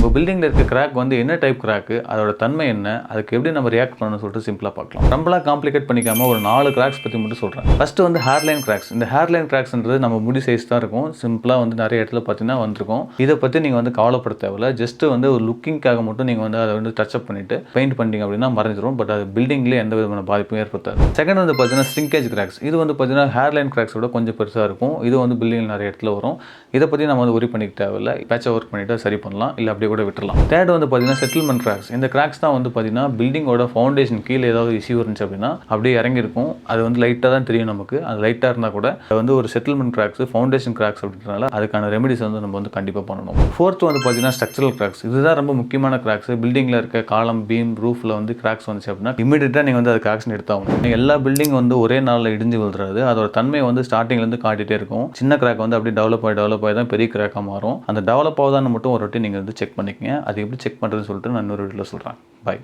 உங்கள் பில்டிங்கில் இருக்க கிராக் வந்து என்ன டைப் கிராக்கு அதோட தன்மை என்ன? அதுக்கு எப்படி நம்ம ரியாக்ட் பண்ணணும்னு சொல்லிட்டு சிம்பிளாக பார்க்கலாம். ரொம்பலாம் காம்ப்ளிகேட் பண்ணிக்காம ஒரு நாலு கிராக்ஸ் பற்றி மட்டும் சொல்கிறேன் ஃபஸ்ட்டு வந்து ஹேர்லைன் கிராக்ஸ் இந்த ஹேர்லைன் கிராக்ஸ்ன்றது நம்ம முடி சைஸ் தான் இருக்கும். சிம்பிளாக வந்து நிறைய இடத்துல பார்த்தீங்கன்னா வந்திருக்கும். இதை பற்றி நீங்கள் வந்து கவலைப்பட தேவையில்ல. ஜஸ்ட் வந்து ஒரு லுக்கிங்காக மட்டும் நீங்கள் வந்து அதை வந்து டச் அப் பண்ணிட்டு பெயிண்ட் பண்ணிட்டீங்க அப்படின்னா மறைஞ்சிரும். பட் அது பில்டிங்லேயே எந்த விதமான பாதிப்பும் ஏற்படுத்தாது செகண்ட் வந்து பார்த்தீங்கன்னா ஸ்ட்ரிங்கேஜ் கிராக்ஸ் இது வந்து பார்த்தீங்கன்னா ஹேர்லைன் கிராக்ஸோட கொஞ்சம் பெருசாக இருக்கும். இது வந்து பில்டிங் நிறைய இடத்துல வரும். இதை பற்றி நம்ம வந்து ஒரி பண்ணிக்க தேவையில்லை. பேட்சை ஒர்க் பண்ணிவிட்டு சரி பண்ணலாம். இல்லை அப்படியே கூட விட்டுறலாம். தேர்ட் வந்து பார்த்தீங்கன்னா செட்டில்மெண்ட் கிராக்ஸ் இந்த கிராக்ஸ் தான் வந்து பார்த்தீங்கன்னா பில்டிங்கோட ஃபவுண்டேஷன் கீழே ஏதாவது இஷ்யூ இருந்துச்சு அப்படின்னா அப்படியே இறங்கியிருக்கும். அது வந்து லைட்டாக தான் தெரியும் நமக்கு. அது லைட்டாக இருந்தால் கூட அது வந்து ஒரு செட்டில்மெண்ட் கிராக்ஸ் ஃபவுண்டேஷன் கிராக்ஸ் அப்படின்றனால அதுக்கான ரெமெடிஸ் வந்து நம்ம வந்து கண்டிப்பாக பண்ணணும். ஃபோர்த் வந்து பார்த்தீங்கன்னா ஸ்ட்ரக்சரல் கிராக்ஸ் இதுதான் ரொம்ப முக்கியமான கிராக்ஸ் பில்டிங்கில் இருக்க காலம் பீம் ரூஃபில் வந்து கிராக்ஸ் வந்துச்சு அப்படின்னா இமீடியட்டாக நீங்கள் வந்து அதுக்கு ஆக்ஷன் எடுத்தாகணும். நீங்கள் எல்லா பில்டிங் வந்து ஒரே நாளில் இடிஞ்சு விழுறது அதோட தன்மை வந்து ஸ்டார்டிங்லேருந்து காட்டிகிட்டே இருக்கும். சின்ன கிராக் வந்து அப்படியே டெவலப் ஆகி டெவலப் ஆகி தான் பெரிய கிராக்காக மாறும். அந்த டெவலப் ஆகுதான்னு மட்டும் ஒரு வாட்டி நீங்கள் வந்து செக் பண்ணிக்கங்க. அது எப்படி செக் பண்ணுறதுன்னு சொல்லிட்டு நான் இன்னொரு வீடியோவில் சொல்கிறேன் பை